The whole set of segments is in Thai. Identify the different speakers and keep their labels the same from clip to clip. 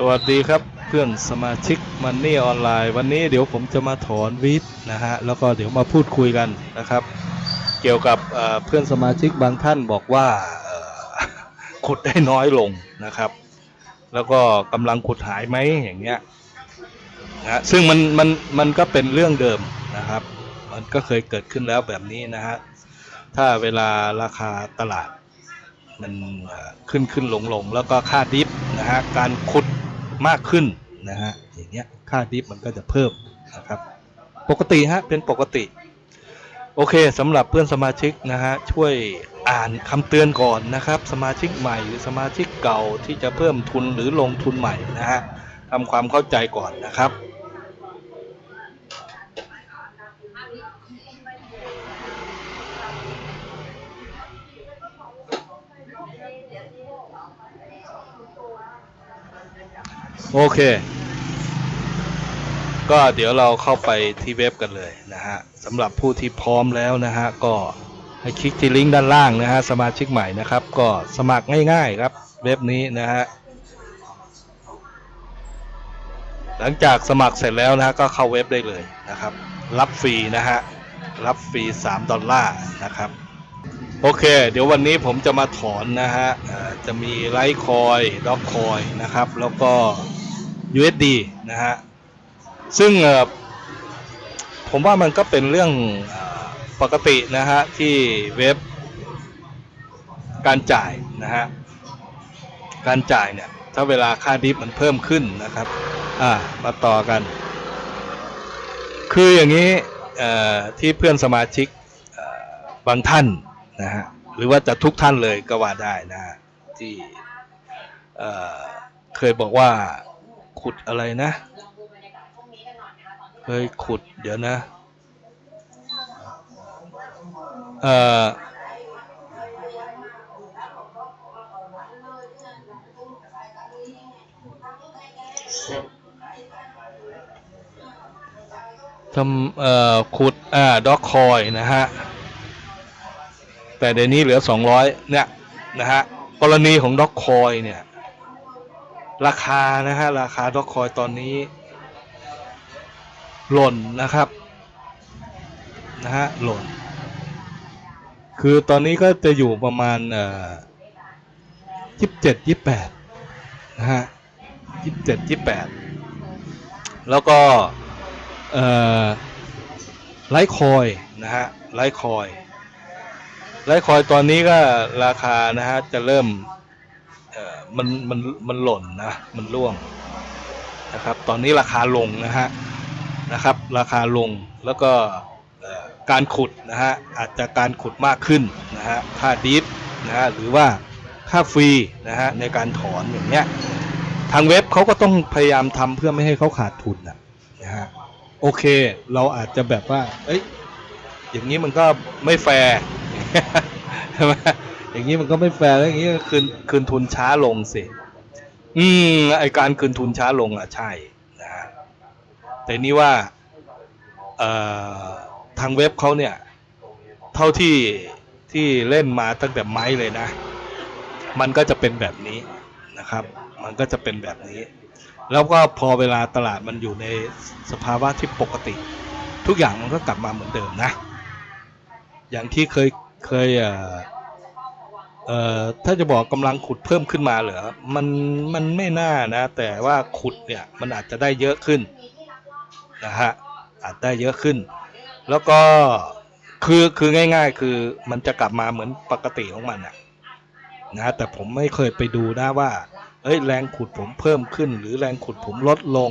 Speaker 1: สวัสดีครับเพื่อนสมาชิกมันนี่ออนไลน์ วันนี้เดี๋ยวผมจะมาถอนวิทนะฮะแล้วก็เดี๋ยวมาพูดคุยกันนะครับ เกี่ยวกับเพื่อนสมาชิกบางท่านบอกว่าขุดได้น้อยลงนะครับ แล้วก็กำลังขุดหายไหมอย่างเงี้ยนะฮะซึ่งมันมันมันก็เป็นเรื่องเดิมนะครับ มันก็เคยเกิดขึ้นแล้วแบบนี้นะฮะถ้าเวลาราคาตลาดมันขึ้นขึ้นลงลงแล้วก็ค่าดิฟนะฮะการขุด มากขึ้นนะฮะอย่างเงี้ยค่าดิฟมันก็จะเพิ่มนะครับปกติฮะเป็นปกติโอเคสำหรับเพื่อนสมาชิกนะฮะช่วยอ่านคำเตือนก่อนนะครับ สมาชิกใหม่หรือสมาชิกเก่าที่จะเพิ่มทุนหรือลงทุนใหม่นะฮะทำความเข้าใจก่อนนะครับ โอเค ก็เดี๋ยวเราเข้าไปที่เว็บกันเลยนะฮะสำหรับผู้ที่พร้อมแล้วนะฮะก็ให้คลิกที่ลิงก์ด้านล่างนะฮะสมาชิกใหม่นะครับ ก็สมัครง่ายๆครับเว็บนี้นะฮะหลังจากสมัครเสร็จแล้วนะฮะก็เข้าเว็บได้เลยนะครับ รับฟรีนะฮะรับฟรี 3 ดอลลาร์นะครับโอเค เดี๋ยววันนี้ผมจะมาถอนนะฮะจะมีไลท์คอยด็อกคอยนะครับ แล้วก็ USD นะฮะ ซึ่งผมว่ามันก็เป็นเรื่องปกตินะฮะ ที่เว็บการจ่ายนะฮะ การจ่ายเนี่ย ถ้าเวลาค่าดิฟมันเพิ่มขึ้นนะครับ อ่า มาต่อกัน คืออย่างนี้ที่เพื่อนสมาชิกบางท่านนะฮะ หรือว่าจะทุกท่านเลยก็ว่าได้นะที่เเคยบอกว่า ขุดอะไรนะ เคยขุดเดี๋ยวนะ เอ่อทำเอ่อขุด อ่า ด็อกคอยนะฮะ แต่เดี๋ยวนี้เหลือ 200 เนี่ย นะฮะ กรณีของด็อกคอยเนี่ย ราคานะฮะราคาด็อกคอยตอนนี้ หล่นนะครับนะฮะหล่น คือตอนนี้ก็จะอยู่ประมาณเอ่อยี่สิบเจ็ดยี่แปดนะฮะยี่สิบเจ็ดยี่แปดแล้วก็เอ่อไลท์คอยนะฮะไลท์คอยไลท์คอยตอนนี้ก็ราคานะฮะจะเริ่ม ออมันมันมันหล่นนะมันร่วงนะครับ ตอนนี้ราคาลงนะฮะนะครับ ราคาลงแล้วก็การขุดนะฮะอาจจะการขุดมากขึ้นนะฮะค่าดิฟนะฮะหรือว่าค่าฟรีนะฮะในการถอนอย่างเงี้ยทางเว็บเขาก็ต้องพยายามทำเพื่อไม่ให้เขาขาดทุนนะนะฮะโอเค เราอาจจะแบบว่า เอ้ยอย่างนี้มันก็ไม่แฟร์ใช่ไหม อย่างนี้มันก็ไม่แฟร์แล้วอย่างนี้คืนคืนทุนช้าลงสิอืมไอการคืนทุนช้าลงอะใช่นะฮะแต่นี่ว่าเอ่อทางเว็บเขาเนี่ย เท่าที่ที่เล่นมาตั้งแต่ไม้เลยนะ มันก็จะเป็นแบบนี้นะครับ มันก็จะเป็นแบบนี้ แล้วก็พอเวลาตลาดมันอยู่ในสภาวะที่ปกติ ทุกอย่างมันก็กลับมาเหมือนเดิมนะ อย่างที่เคยเคยเอ่อ เอ่อถ้าจะบอกกำลังขุดเพิ่มขึ้นมาเหรอมันมันไม่น่านะ แต่ว่าขุดเนี่ยมันอาจจะได้เยอะขึ้นนะฮะอาจได้เยอะขึ้น แล้วก็คือคือง่าย ๆ คือมันจะกลับมาเหมือนปกติของมันอะนะแต่ผมไม่เคยไปดูนะว่าเอ้ยแรงขุดผมเพิ่มขึ้น หรือแรงขุดผมลดลง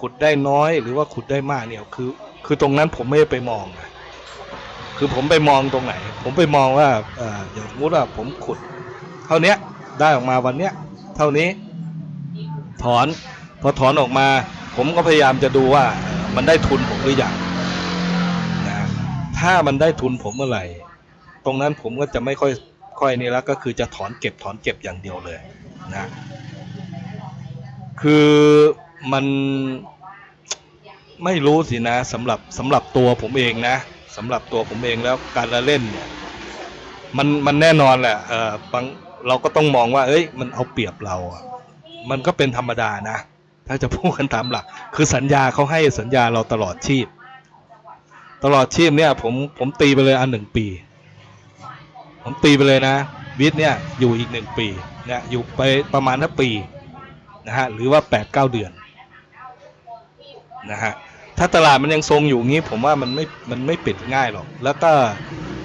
Speaker 1: ขุดได้น้อยหรือว่าขุดได้มากเนี่ยคือ คือตรงนั้นผมไม่ได้ไปมองนะ คือผมไปมองตรงไหน ผมไปมองว่าเอ่ออย่างสมมติว่าผมขุด เท่าเนี้ยได้ออกมาวันเนี้ย เท่านี้ ถอน พอถอนออกมา ผมก็พยายามจะดูว่า มันได้ทุนผมหรือยังนะถ้ามันได้ทุนผมเมื่อไหร่ ตรงนั้นผมก็จะไม่ค่อยค่อยนี่แล้วก็คือจะถอนเก็บถอนเก็บอย่างเดียวเลยนะ คือมันไม่รู้สินะสำหรับสำหรับตัวผมเองนะ สำหรับตัวผมเองแล้วการละเล่นเนี่ยมันมันแน่นอนแหละเออบางเราก็ต้องมองว่า เอ้ย มันเอาเปรียบเราอะมันก็เป็นธรรมดานะ ถ้าจะพูดกันตามหลัก คือสัญญาเขาให้สัญญาเราตลอดชีพ ตลอดชีพเนี่ยผมผมตีไปเลยอันหนึ่งปี ผมตีไปเลยนะ วิทย์เนี่ยอยู่อีกหนึ่งปีเนี่ยอยู่ไปประมาณทักปีนะฮะหรือว่าแปดเก้าเดือนนะฮะ ถ้าตลาดมันยังทรงอยู่งี้ ผมว่ามันไม่มันไม่ปิดง่ายหรอก แล้วก็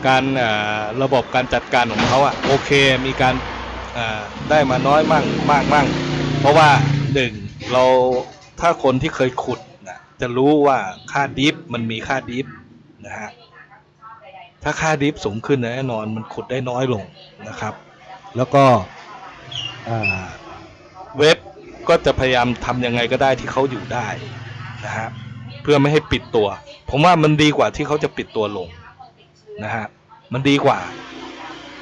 Speaker 1: การระบบการจัดการของเขาอะโอเคมีการได้มาน้อยมั่งมากมั่งเพราะว่าหนึ่งเราถ้าคนที่เคยขุดนะจะรู้ว่าค่าดิฟมันมีค่าดิฟนะฮะถ้าค่าดิฟสูงขึ้นแน่นอนมันขุดได้น้อยลงนะครับ แล้วก็เว็บก็จะพยายามทำยังไงก็ได้ที่เขาอยู่ได้นะฮะ เพื่อไม่ให้ปิดตัว ผมว่ามันดีกว่าที่เขาจะปิดตัวลงนะฮะมันดีกว่า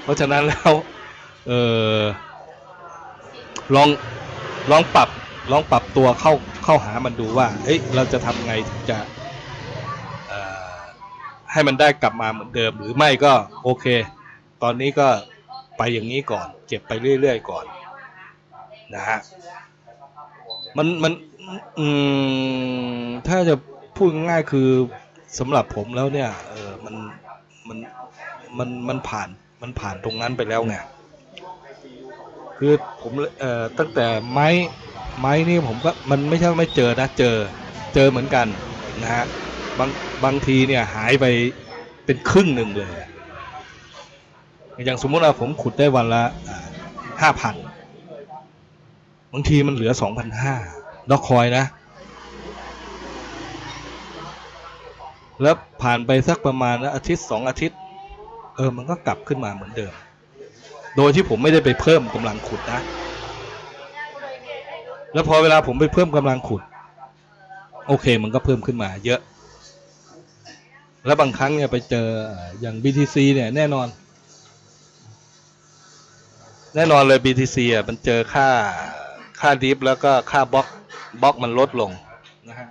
Speaker 1: เพราะฉะนั้นแล้วเออลองลองปรับลองปรับตัวเข้าเข้าหามันดูว่าเอ้ยเราจะทำไงถึงจะให้มันได้กลับมาเหมือนเดิม หรือไม่ก็โอเค ตอนนี้ก็ไปอย่างนี้ก่อนเก็บไปเรื่อยๆก่อนนะฮะมันมันอืมถ้าจะ พูดง่ายๆคือสำหรับผมแล้วเนี่ยเออมันมันมันมันผ่านมันผ่านตรงนั้นไปแล้วไงคือผมเอ่อตั้งแต่ไม้ไม้นี่ผมก็มันไม่ใช่ไม่เจอนะเจอเจอเหมือนกันนะฮะบางบางทีเนี่ยหายไปเป็นครึ่งหนึ่งเลย อย่างสมมุติว่าผมขุดได้วันละห้าพันบางทีมันเหลือสองพันห้าดอกคอยนะ แล้วผ่านไปสักประมาณอาทิตย์สองอาทิตย์ เออมันก็กลับขึ้นมาเหมือนเดิม โดยที่ผมไม่ได้ไปเพิ่มกำลังขุดนะ แล้วพอเวลาผมไปเพิ่มกำลังขุด โอเคมันก็เพิ่มขึ้นมา เยอะ แล้วบางครั้งเนี่ยไปเจออย่าง BTC เนี่ยแน่นอน แน่นอนเลย BTC อะมันเจอค่าค่าดิฟแล้วก็ค่าบล็อกบล็อกมันลดลงนะฮะ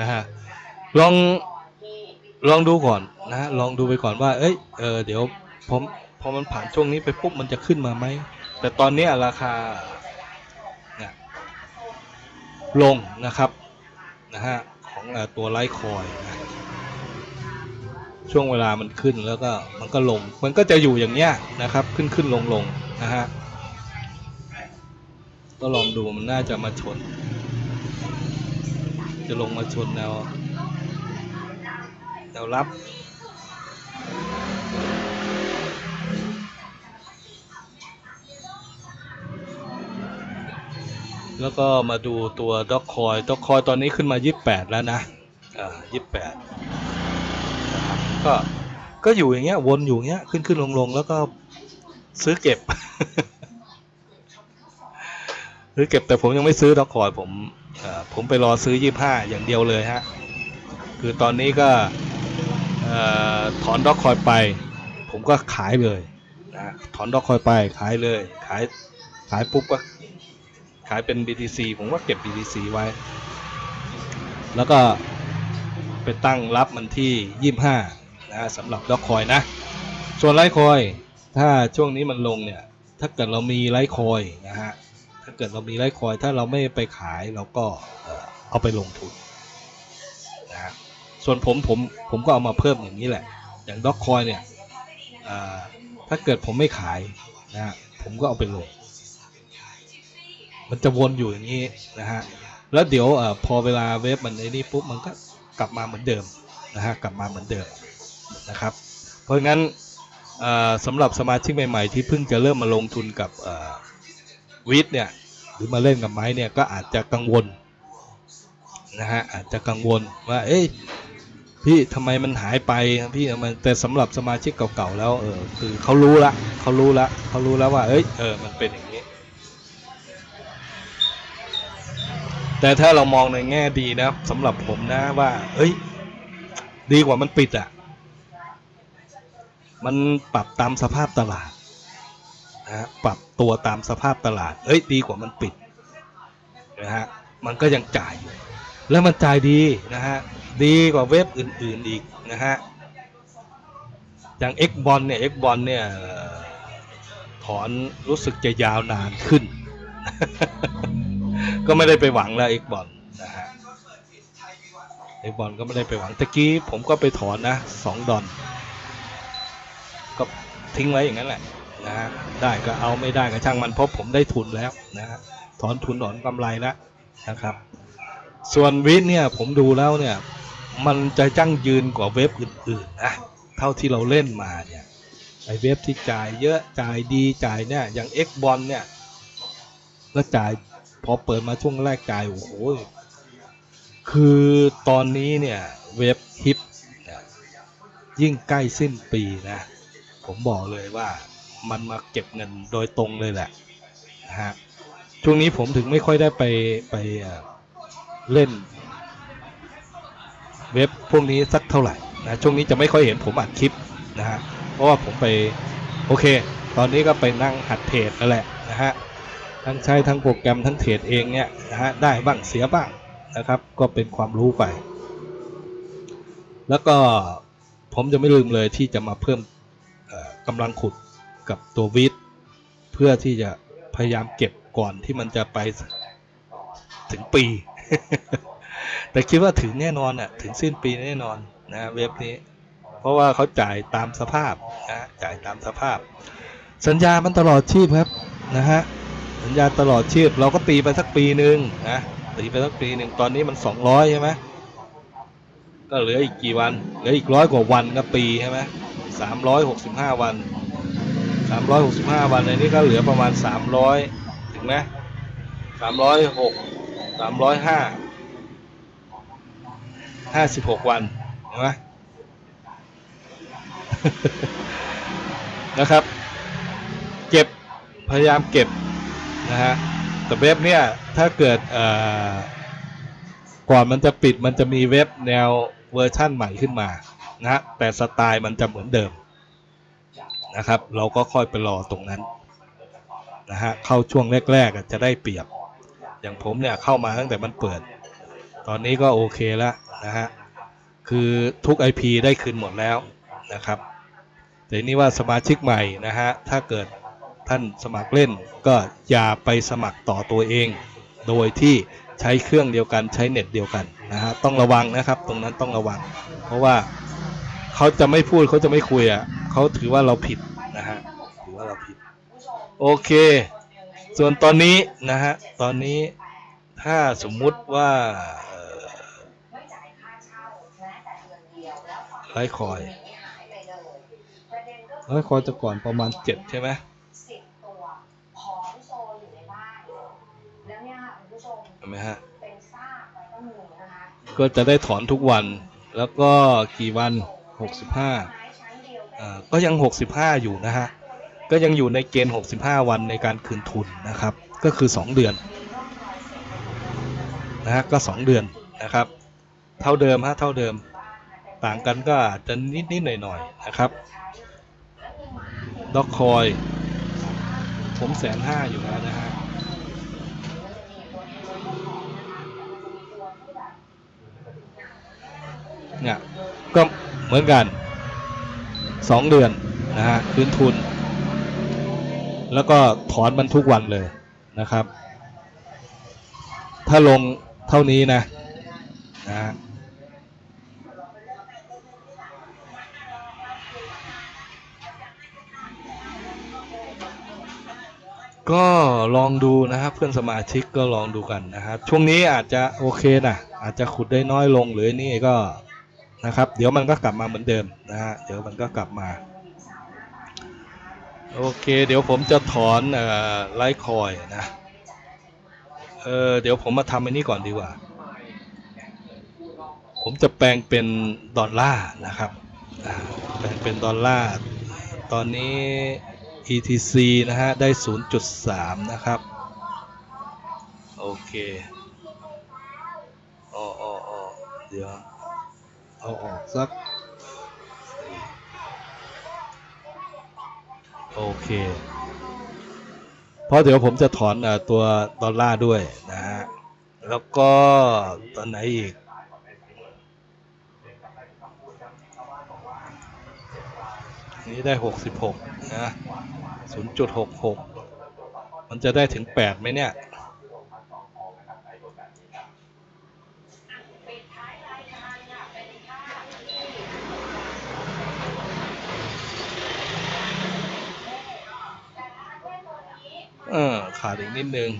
Speaker 1: นะฮะลองลองดูก่อนนะลองดูไปก่อนว่า เอ้ยเออเดี๋ยวผมพอมันผ่านช่วงนี้ไปปุ๊บมันจะขึ้นมาไหมแต่ตอนนี้ราคาเนี่ยลงนะครับนะฮะของอตัวไลท์คอยนะช่วงเวลามันขึ้นแล้วก็มันก็ลง มันก็จะอยู่อย่างเนี้ยนะครับ ขึ้นขึ้นลงลงนะฮะก็ลองดูมันน่าจะมาชน จะลงมาชนแนวแนวรับแล้วก็มาดูตัวด็อกคอยด็อกคอยตอนนี้ขึ้นมา 28 แล้วนะ อ่า 28 ก็ ก็อยู่อย่างเงี้ย วนอยู่อย่างเงี้ย ขึ้นขึ้นลงลงแล้วก็ซื้อเก็บ ซื้อเก็บแต่ผมยังไม่ซื้อด็อกคอยผม ผมไปรอซื้อ25อย่างเดียวเลยฮะ คือตอนนี้ก็ถอนด็อกคอยไป ผมก็ขายเลยนะถอนด็อกคอยไปขายเลย ขายขายปุ๊บก็ขายเป็น BTC ผมก็เก็บ BTC ไว้ แล้วก็ไปตั้งรับมันที่ 25นะฮะสำหรับด็อกคอยนะ ส่วนไลท์คอย ถ้าช่วงนี้มันลงเนี่ย ถ้าเกิดเรามีไลท์คอยนะฮะ ถ้าเกิดเรามีไลท์คอยถ้าเราไม่ไปขายเราก็เอาไปลงทุนนะฮะส่วนผมผมผมก็เอามาเพิ่มอย่างนี้แหละ อย่างด็อกคอยเนี่ยถ้าเกิดผมไม่ขายนะฮะผมก็เอาไปลง มันจะวนอยู่อย่างนี้นะฮะแล้วเดี๋ยวอพอเวลาเว็บมันไอ้นี่ปุ๊บมันก็กลับมาเหมือนเดิมนะฮะกลับมาเหมือนเดิมนะครับ เพราะงั้นสำหรับสมาชิกใหม่ ๆ ที่เพิ่งจะเริ่มมาลงทุนกับ วิทย์เนี่ยหรือมาเล่นกับไม้เนี่ยก็อาจจะกังวลนะฮะอาจจะกังวลว่าเอ้ยพี่ทำไมมันหายไปพี่ทำไมแต่สำหรับสมาชิกเก่าๆแล้วเออคือเขารู้ละเขารู้ละเขารู้แล้วว่า เอ้ยเออมันเป็นอย่างนี้ แต่ถ้าเรามองในแง่ดีนะสำหรับผมนะว่า เอ้ย ดีกว่ามันปิดอะ่ะ มันปรับตามสภาพตลาด นะฮะปรับตัวตามสภาพตลาด เอ้ยดีกว่ามันปิดนะฮะมันก็ยังจ่ายอยู่แล้วมันจ่ายดีนะฮะดีกว่าเว็บอื่น ๆอีกนะฮะอย่าง X บอลเนี่ย X บอลเนี่ยถอนรู้สึกจะยาวนานขึ้น ก็ไม่ได้ไปหวังแล้ว X บอลนะฮะ X บอลก็ไม่ได้ไปหวังตะกี้ผมก็ไปถอนนะสองดอนก็ทิ้งไว้อย่างนั้นแหละ นะฮะได้ก็เอาไม่ได้ก็ช่างมันเพราะผมได้ทุนแล้วนะฮะถอนทุนถอนกำไรแล้วนะครับ ส่วนวิทเนี่ยผมดูแล้วเนี่ยมันจะยั่งยืนกว่าเว็บอื่นๆนะเท่าที่เราเล่นมาเนี่ยไอเว็บที่จ่ายเยอะจ่ายดีจ่ายเนี่ยอย่าง X บอลเนี่ยก็จ่ายพอเปิดมาช่วงแรกจ่ายโอ้โหคือตอนนี้เนี่ยเว็บฮิปยิ่งใกล้สิ้นปีนะ ผมบอกเลยว่า มันมาเก็บเงินโดยตรงเลยแหละนะฮะช่วงนี้ผมถึงไม่ค่อยได้ไปไปเล่น เว็บพวกนี้สักเท่าไหร่นะช่วงนี้จะไม่ค่อยเห็นผมอัดคลิปนะฮะเพราะว่าผมไปโอเค ตอนนี้ก็ไปนั่งหัดเทรดนั่นแหละนะฮะทั้งใช้ทั้งโปรแกรมทั้งเทรดเองเนี่ยนะฮะได้บ้างเสียบ้างนะครับ ก็เป็นความรู้ไป แล้วก็ผมจะไม่ลืมเลยที่จะมาเพิ่มกำลังขุด กับตัววิทเพื่อที่จะพยายามเก็บก่อนที่มันจะไปถึงปี แต่คิดว่าถึงแน่นอนอะถึงสิ้นปีแน่นอนนะเว็บนี้ เพราะว่าเขาจ่ายตามสภาพนะจ่ายตามสภาพ สัญญามันตลอดชีพครับนะฮะสัญญาตลอดชีพเราก็ตีไปสักปีหนึ่งนะตีไปสักปีหนึ่งตอนนี้มันสองร้อยใช่ไหมก็เหลืออีกกี่วันเหลืออีกร้อยกว่าวันก็ปีใช่ไหมสามร้อยหกสิบห้าวัน สามร้อยหกสิบห้าวันในนี้ก็เหลือประมาณสามร้อยถึงไหมสามร้อยหกสามร้อยห้าห้าสิบหกวันเห็นไหมนะครับ เก็บพยายามเก็บนะฮะแต่เว็บเนี่ยถ้าเกิดเอ่อก่อนมันจะปิดมันจะมีเว็บแนวเวอร์ชั่นใหม่ขึ้นมานะฮะแต่สไตล์มันจะเหมือนเดิม นะครับ เราก็ค่อยไปรอตรงนั้นนะฮะเข้าช่วงแรกๆจะได้เปรียบ อย่างผมเนี่ยเข้ามาตั้งแต่มันเปิด ตอนนี้ก็โอเคแล้วนะฮะคือทุก IP ได้คืนหมดแล้วนะครับ แต่นี่ว่าสมาชิกใหม่นะฮะถ้าเกิดท่านสมัครเล่นก็อย่าไปสมัครต่อตัวเอง โดยที่ใช้เครื่องเดียวกันใช้เน็ตเดียวกันนะฮะต้องระวังนะครับ ตรงนั้นต้องระวัง เพราะว่า เขาจะไม่พูดเขาจะไม่คุยอะเขาถือว่าเราผิดนะฮะถือว่าเราผิด โอเค ส่วนตอนนี้นะฮะตอนนี้ถ้าสมมุติว่าเอ่อ
Speaker 2: ไม่จ่ายค่าเช่าแม้แต่เดือนเดียวแล้วความ
Speaker 1: ไลฟ์คอย
Speaker 2: หายไปเลยประเด็นก็
Speaker 1: ไลฟ์คอยจะก่อนประมาณเจ็ดใช่ไหม
Speaker 2: สิบตัวของโซนอยู่ในบ้านแล้วเนี่ยค่ะคุณผู้ชม
Speaker 1: เห็นไหมฮะ
Speaker 2: เป็นซากไปก็มีนะคะ
Speaker 1: ก็จะได้ถอนทุกวัน แล้วก็กี่วัน 65
Speaker 2: ไม้ชั้นเอ่า
Speaker 1: ก็ยัง 65 อยู่นะฮะ ก็ยังอยู่ในเกณฑ์ 65 วันในการคืนทุนนะครับ ก็คือ 2 เดือนนะฮะก็ 2 เดือนนะครับ เท่าเดิมฮะเท่าเดิม ต่างกันก็อาจจะนิดนิดๆหน่อยหน่อยๆนะครับด็อกคอย ผมแสนห้าอยู่แล้วนะฮะเนี่ยก็ เหมือนกันสองเดือนนะฮะคืนทุน แล้วก็ถอนมันทุกวันเลยนะครับ ถ้าลงเท่านี้นะนะฮะก็ลองดูนะครับเพื่อนสมาชิกก็ลองดูกันนะครับช่วงนี้อาจจะโอเคนะอาจจะขุดได้น้อยลงหรือนี่ก็ นะครับ เดี๋ยวมันก็กลับมาเหมือนเดิมนะฮะเดี๋ยวมันก็กลับมาโอเค เดี๋ยวผมจะถอนไลท์คอยนะเออเดี๋ยวผมมาทำอันนี้ก่อนดีกว่า ผมจะแปลงเป็นดอลลาร์นะครับแปลงเป็นดอลลาร์ตอนนี้ ETC นะฮะ ได้ 0.3 นะครับ โอเคอ๋ออ๋ออ๋อเดี๋ยว เอาออกสัก โอเค เพราะเดี๋ยวผมจะถอนตัวดอลลาร์ด้วยนะฮะ แล้วก็ตอนไหนอีกนี้ได้หกสิบหกนะศูนย์จุดหกหกมันจะได้ถึงแปดไหมเนี่ย
Speaker 2: ปิดท้ายรายการค่ะเป็นภาพที่แต่ถ้าแค่ตัวนี้
Speaker 1: เออขาดอีกนิดนึง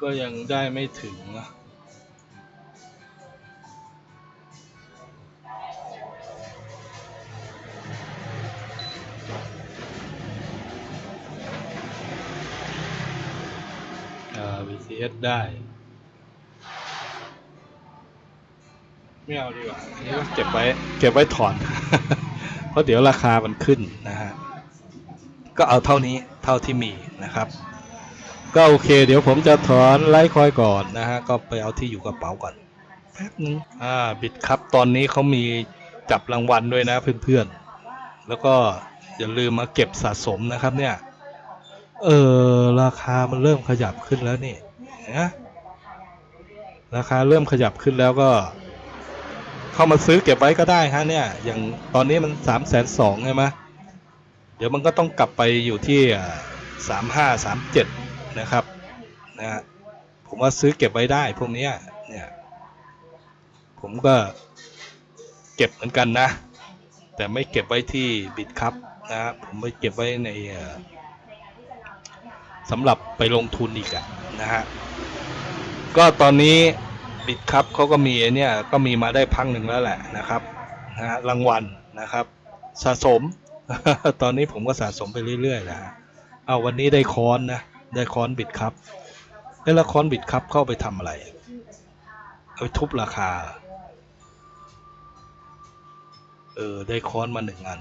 Speaker 2: ก็ยังได้ไม่
Speaker 1: ถึงนะอ่า VCS ได้ ไม่เอาดีกว่าอันนี้ก็เก็บไว้ เก็บไว้ถอน เพราะเดี๋ยวราคามันขึ้นนะฮะ ก็เอาเท่านี้เท่าที่มีนะครับ ก็โอเค เดี๋ยวผมจะถอนไลฟ์คอยก่อนนะฮะ ก็ไปเอาที่อยู่กระเป๋าก่อนแป๊บนึงอ่าบิดครับตอนนี้เขามีจับรางวัลด้วยนะเพื่อนๆ แล้วก็อย่าลืมมาเก็บสะสมนะครับเนี่ย เออราคามันเริ่มขยับขึ้นแล้วนี่นะราคาเริ่มขยับขึ้นแล้วก็ เข้ามาซื้อเก็บไว้ก็ได้ฮะเนี่ย อย่างตอนนี้มันสามแสนสองใช่ไหมเดี๋ยวมันก็ต้องกลับไปอยู่ที่สามห้าสามเจ็ด นะครับนะฮะผมว่าซื้อเก็บไว้ได้พวกนี้เนี่ยผมก็เก็บเหมือนกันนะ แต่ไม่เก็บไว้ที่บิดครับนะฮะผมไปเก็บไว้ในสำหรับไปลงทุนอีกอะนะฮะก็ตอนนี้บิดครับเขาก็มีเนี่ยก็มีมาได้พังหนึ่งแล้วแหละนะครับนะฮะรางวัลนะครับ สะสม ตอนนี้ผมก็สะสมไปเรื่อยๆนะฮะเอาวันนี้ได้ค้อนนะ ได้ค้อนบิดครับแล้วค้อนบิดครับเข้าไปทำอะไร เอาไปทุบราคา เออ ได้ค้อนมาหนึ่งอัน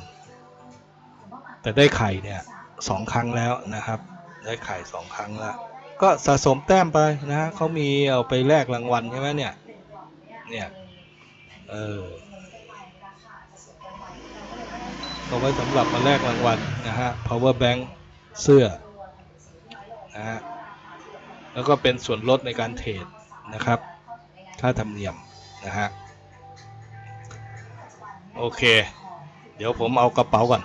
Speaker 1: แต่ได้ไข่เนี่ยสองครั้งแล้วนะครับ ได้ไข่สองครั้งแล้วก็สะสมแต้มไปนะฮะเขามีเอาไปแลกรางวัลใช่ไหมเนี่ย เนี่ย เออเอาไว้สำหรับมาแลกรางวัลนะฮะ power bank เสื้อ นะฮะแล้วก็เป็นส่วนลดในการเทรดนะครับ ค่าธรรมเนียมนะฮะโอเค เดี๋ยวผมเอากระเป๋าก่อน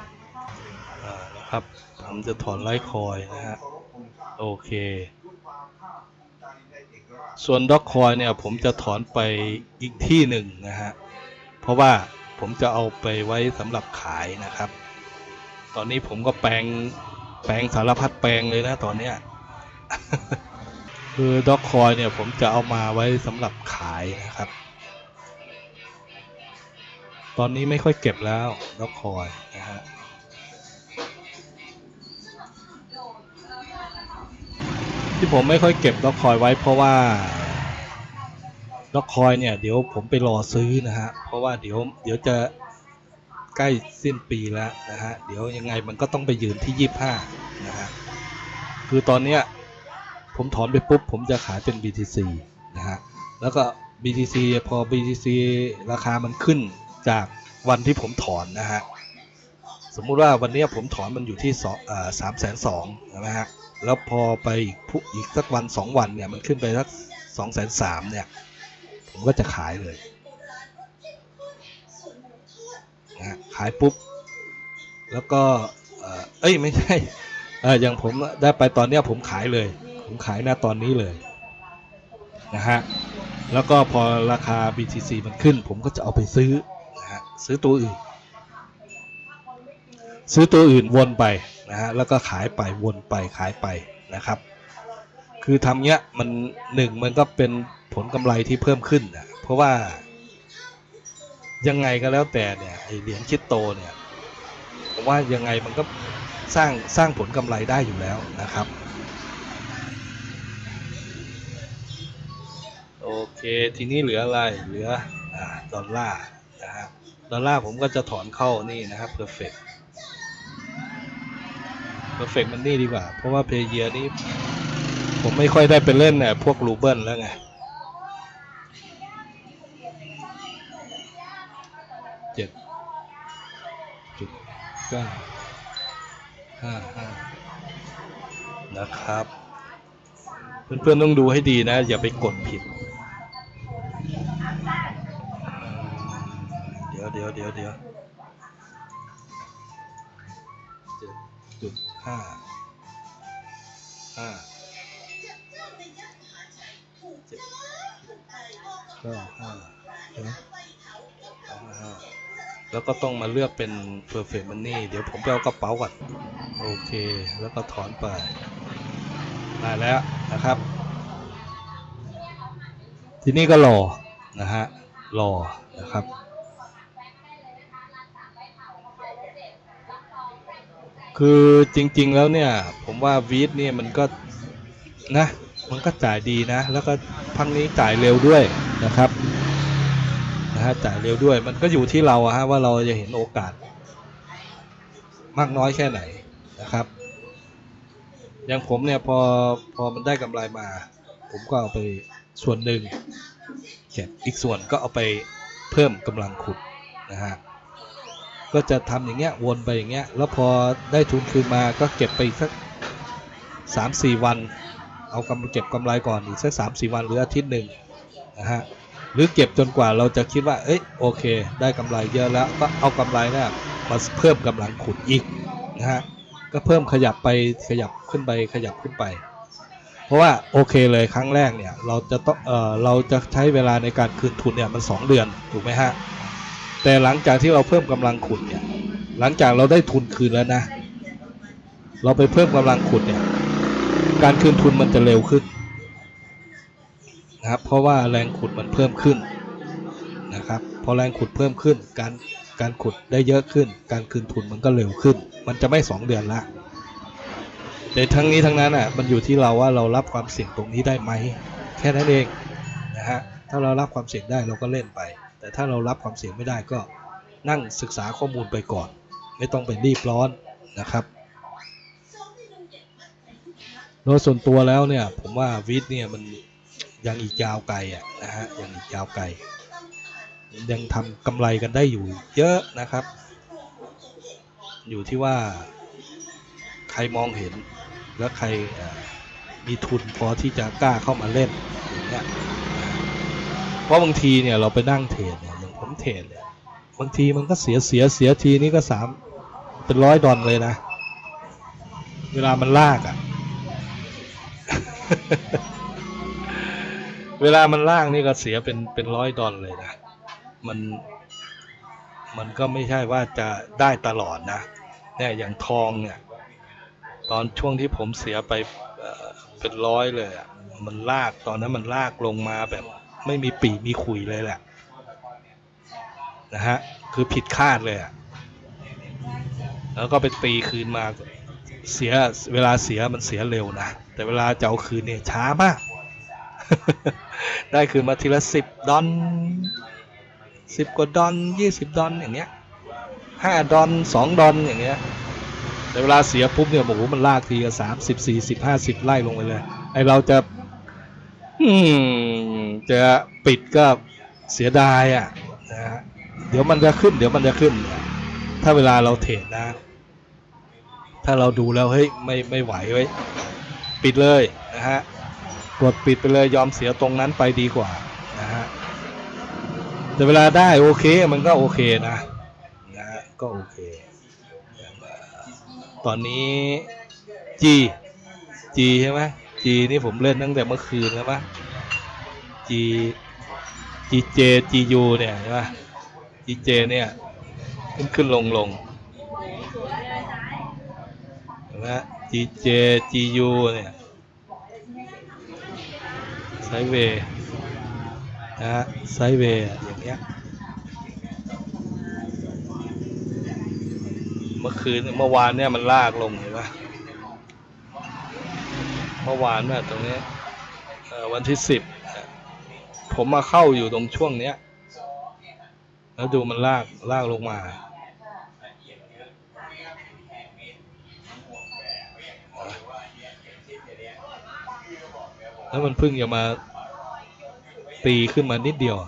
Speaker 1: อ่านะครับผมจะถอนไลท์คอยนะฮะโอเค ส่วนด็อกคอยเนี่ยผมจะถอนไปอีกที่หนึ่งนะฮะเพราะว่าผมจะเอาไปไว้สำหรับขายนะครับ ตอนนี้ผมก็แปลงแปลงสารพัดแปลงเลยนะตอนเนี้ย คือด็อกคอยเนี่ยผมจะเอามาไว้สำหรับขายนะครับ ตอนนี้ไม่ค่อยเก็บแล้วด็อกคอยนะฮะที่ผมไม่ค่อยเก็บด็อกคอยไว้เพราะว่าด็อกคอยเนี่ยเดี๋ยวผมไปรอซื้อนะฮะ เพราะว่าเดี๋ยวเดี๋ยวจะใกล้สิ้นปีแล้วนะฮะ เดี๋ยวยังไงมันก็ต้องไปยืนที่ยี่ห้านะฮะ คือตอนเนี้ย ผมถอนไปปุ๊บ ผมจะขายเป็น BTC นะฮะ แล้วก็ BTC พอ BTC ราคามันขึ้นจากวันที่ผมถอนนะฮะ สมมุติว่าวันนี้ผมถอนมันอยู่ที่สองสามแสนสองใช่ไหมฮะ แล้วพอไปอีกอีกสักวันสองวันเนี่ย มันขึ้นไปสักสองแสนสามเนี่ย ผมก็จะขายเลยนะขายปุ๊บ แล้วก็ เอ้ยไม่ใช่อออย่างผมได้ไปตอนเนี้ยผมขายเลย ผมขายหน้าตอนนี้เลยนะฮะแล้วก็พอราคา BTC มันขึ้น ผมก็จะเอาไปซื้อนะฮะซื้อตัวอื่น ซื้อตัวอื่นวนไปนะฮะแล้วก็ขายไปวนไปขายไปนะครับ คือทำเนี้ยมันหนึ่งมันก็เป็นผลกำไรที่เพิ่มขึ้นนะเพราะว่ายังไงก็แล้วแต่เนี่ยไอเหรียญคริปโตเนี่ยผมว่ายังไงมันก็สร้างสร้างผลกำไรได้อยู่แล้วนะครับ เคทีนี้เหลืออะไรเหลืออดอลลาร์นะฮะดอลลาร์ผมก็จะถอนเข้านี่นะครับ perfect perfect มันนี่ดีกว่า เพราะว่าเพเย r นี่ผมไม่ค่อยได้ไปเล่นเนี่ยพวกรูเบิลแล้วไงเจ็ดจุดเก้าห้าห้านะครับ เพื่อนๆต้องดูให้ดีนะ อย่าไปกดผิด เดี๋ยวเดี๋ยวเดี๋ยวเจ็ดจุดห้าห้าเจ็ดเก้าห้าใช่ไหมห้าแล้วก็ต้องมาเลือกเป็น perfect money เดี๋ยวผมไปเอากระเป๋าก่อน โอเค แล้วก็ถอนไปมาแล้วนะครับ ทีนี้ก็รอนะฮะรอนะครับ คือจริง ๆ แล้วเนี่ย ผมว่าวีดเนี่ยมันก็นะ มันก็จ่ายดีนะ แล้วก็พังนี้จ่ายเร็วด้วยนะครับนะฮะจ่ายเร็วด้วย มันก็อยู่ที่เราฮะว่าเราจะเห็นโอกาส มากน้อยแค่ไหนนะครับ อย่างผมเนี่ยพอพอมันได้กำไรมา ผมก็เอาไปส่วนหนึ่งเก็บอีกส่วนก็เอาไปเพิ่มกำลังขุดนะฮะ ก็จะทำอย่างเงี้ยวนไปอย่างเงี้ยแล้วพอได้ทุนคืนมาก็เก็บไปสักสามสี่วัน เอากำเก็บกำไรก่อนอีกสักสามสี่วันหรืออาทิตย์หนึ่งนะฮะหรือเก็บจนกว่าเราจะคิดว่า เอ้ยโอเค ได้กำไรเยอะแล้วก็เอากำไรน่ะมาเพิ่มกำลังขุดอีกนะฮะก็เพิ่มขยับไปขยับขึ้นไปขยับขึ้นไป เพราะว่าโอเคเลยครั้งแรกเนี่ยเราจะต้องเออเราจะใช้เวลาในการคืนทุนเนี่ยมันสองเดือนถูกไหมฮะ แต่หลังจากที่เราเพิ่มกำลังขุดเนี่ยหลังจากเราได้ทุนคืนแล้วนะ เราไปเพิ่มกำลังขุดเนี่ยการคืนทุนมันจะเร็วขึ้นนะครับเพราะว่าแรงขุดมันเพิ่มขึ้นนะครับพอแรงขุดเพิ่มขึ้น การการขุดได้เยอะขึ้น การคืนทุนมันก็เร็วขึ้น มันจะไม่สองเดือนละแต่ทั้งนี้ทั้งนั้นอะมันอยู่ที่เราว่าเรารับความเสี่ยงตรงนี้ได้ไหมแค่นั้นเองนะฮะถ้าเรารับความเสี่ยงได้เราก็เล่นไป แต่ถ้าเรารับความเสี่ยงไม่ได้ก็นั่งศึกษาข้อมูลไปก่อน ไม่ต้องไปรีบร้อนนะครับ โดยส่วนตัวแล้วเนี่ยผมว่าวิทย์เนี่ยมันยังอีกยาวไกลอะนะฮะยังอีกยาวไกล ยังทำกำไรกันได้อยู่เยอะนะครับ อยู่ที่ว่าใครมองเห็นและใครมีทุนพอที่จะกล้าเข้ามาเล่นอย่างเงี้ย ราะบางทีเนี่ยเราไปนั่งเทรดเนี่ยอย่างผมเทรดเนี่ยบางทีมันก็เสียเสียเสียทีนี้ก็สามเป็นร้อยดอลเลยนะ เวลามันลากอะ่ะ เวลามันลากนี่ก็เสียเป็นเป็นร้อยดอลเลยนะมันมันก็ไม่ใช่ว่าจะได้ตลอดนะเนี่ยอย่างทองเนี่ย ตอนช่วงที่ผมเสียไปเอ่อเป็นร้อยเลยอะมันลากตอนนั้นมันลากลงมาแบบ ไม่มีปีมีขุยเลยแหละนะฮะคือผิดคาดเลยอะแล้วก็ไปตีคืนมาเสียเวลาเสียมันเสียเร็วนะ แต่เวลาจะเอาคืนเนี่ยช้ามาก ได้คืนมาทีละสิบดอลสิบกว่าดอลยี่สิบดอลอย่างเงี้ยห้าดอลสองดอลอย่างเงี้ยแต่เวลาเสียปุ๊บเนี่ยโอ้โหมันลากทีก็สามสิบสี่สิบห้าสิบไล่ลงไปเลยไอเราจะ อืม จะปิดก็เสียดายอะนะฮะเดี๋ยวมันจะขึ้น เดี๋ยวมันจะขึ้น ถ้าเวลาเราเทรดนะ ถ้าเราดูแล้วเฮ้ยไม่ไม่ไหวเว้ยปิดเลยนะฮะกดปิดไปเลยยอมเสียตรงนั้นไปดีกว่านะฮะแต่เวลาได้โอเคมันก็โอเคนะนะก็โอเค ตอนนี้ G G ใช่ไหม G นี่ผมเล่นตั้งแต่เมื่อคืนแล้วปะ G G J G U เนี่ยใช่ปะ G J เนี่ย ขึ้นขึ้นลงลงเห็นไหม G GJ GU เนี่ยไซเวย์นะฮะไซเวย์อย่างเงี้ยเมื่อคืนเมื่อวานเนี่ยมันลากลงเห็นปะเมื่อวานเนี่ยตรงนี้วันที่สิบ ผมมาเข้าอยู่ตรงช่วงเนี้ย แล้วดูมันลากลากลงมา แล้วมันเพิ่งจะมาตีขึ้นมานิดเดียว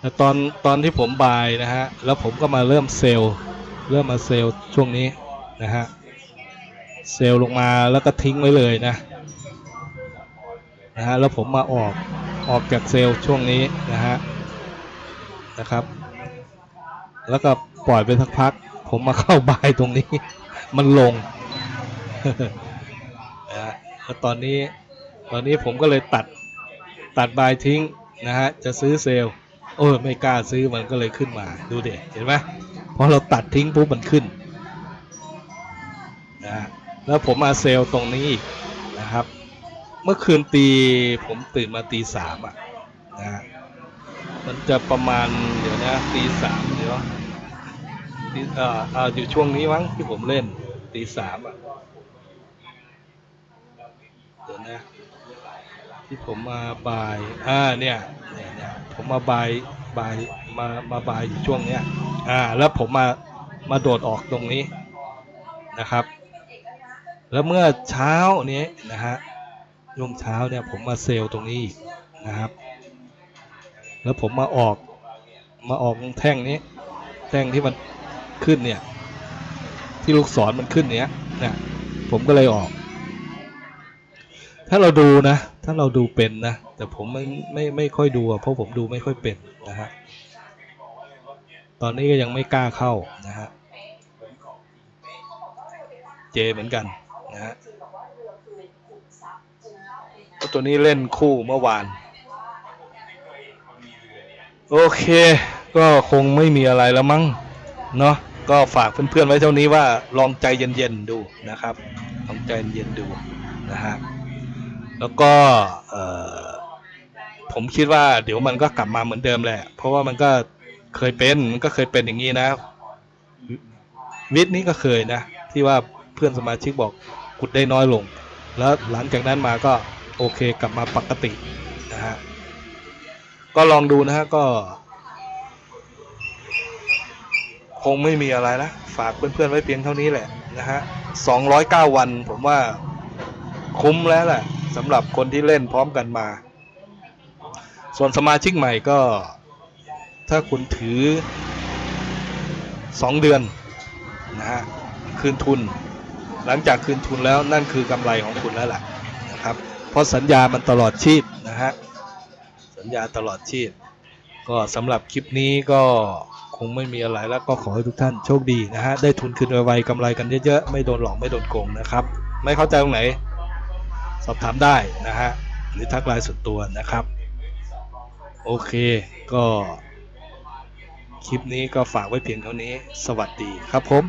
Speaker 1: แต่ตอนตอนที่ผมบายนะฮะ แล้วผมก็มาเริ่มเซลล์ เริ่มมาเซลล์ช่วงนี้นะฮะ เซลล์ลงมาแล้วก็ทิ้งไว้เลยนะ นะฮะแล้วผมมาออกออกจากเซลล์ช่วงนี้นะฮะนะครับ แล้วก็ปล่อยไปสักพัก ผมมาเข้าบายตรงนี้ มันลงนะฮะแล้วตอนนี้ตอนนี้ผมก็เลยตัดตัดบายทิ้งนะฮะจะซื้อเซลล์โอ้ยไม่กล้าซื้อมันก็เลยขึ้นมาดูเด็เห็นไหมพอเราตัดทิ้งปุ๊บมันขึ้นนะแล้วผมมาเซลล์ตรงนี้นะครับ มื่อคืนตีผมตื่นมาตีสามอะนะมันจะประมาณเดี๋ยวนะตีสามเดี๋ยวตีเอ่อเอ่ออยู่ช่วงนี้มั้งที่ผมเล่นตีสามอะเดี๋ยวนะที่ผมมาบายอ่าเนี่ยเนี่ยเนี่ยผมมาบายบายมามาบายอยู่ช่วงเนี้ยอ่าแล้วผมมามาโดดออกตรงนี้นะครับ แล้วเมื่อเช้านี้นะฮะ ช่วงเช้าเนี่ยผมมาเซลล์ตรงนี้อีกนะครับ แล้วผมมาออกมาออกตรงแท่งนี้ แท่งที่มันขึ้นเนี่ย ที่ลูกศรมันขึ้นเนี้ยเนี่ยผมก็เลยออก ถ้าเราดูนะ ถ้าเราดูเป็นนะ แต่ผมไม่ไม่ไม่ค่อยดูเพราะผมดูไม่ค่อยเป็นนะฮะตอนนี้ก็ยังไม่กล้าเข้านะฮะเจเหมือนกันนะฮะ ตัวนี้เล่นคู่เมื่อวาน โอเค ก็คงไม่มีอะไรแล้วมั้งเนาะก็ฝากเพื่อนๆไว้เท่านี้ว่าลองใจเย็นๆดูนะครับ ลองใจเย็นๆดูนะฮะแล้วก็ผมคิดว่าเดี๋ยวมันก็กลับมาเหมือนเดิมแหละ เพราะว่ามันก็เคยเป็นมันก็เคยเป็นอย่างนี้นะ วิทย์นี้ก็เคยนะ ที่ว่าเพื่อนสมาชิกบอกขุดได้น้อยลง แล้วหลังจากนั้นมาก็ โอเคกลับมาปกตินะฮะก็ลองดูนะฮะก็ คงไม่มีอะไรนะฝากเพื่อนๆไว้เพียงเท่านี้แหละนะฮะ209วันผมว่าคุ้มแล้วแหละสำหรับคนที่เล่นพร้อมกันมา ส่วนสมาชิกใหม่ก็ ถ้าคุณถือ2เดือนนะฮะคืนทุน หลังจากคืนทุนแล้วนั่นคือกำไรของคุณแล้วล่ะนะ ราะสัญญามันตลอดชีพนะฮะสัญญาตลอดชีพ ก็สำหรับคลิปนี้ก็คงไม่มีอะไรแล้วก็ขอให้ทุกท่านโชคดีนะฮะได้ทุนคืนไวๆกำไรกันเยอะๆไม่โดนหลอกไม่โดนโกงนะครับ ไม่เข้าใจตรงไหน สอบถามได้นะฮะหรือทักไลน์ส่วนตัวนะครับ โอเคก็คลิปนี้ก็ฝากไว้เพียงเท่านี้ สวัสดีครับผม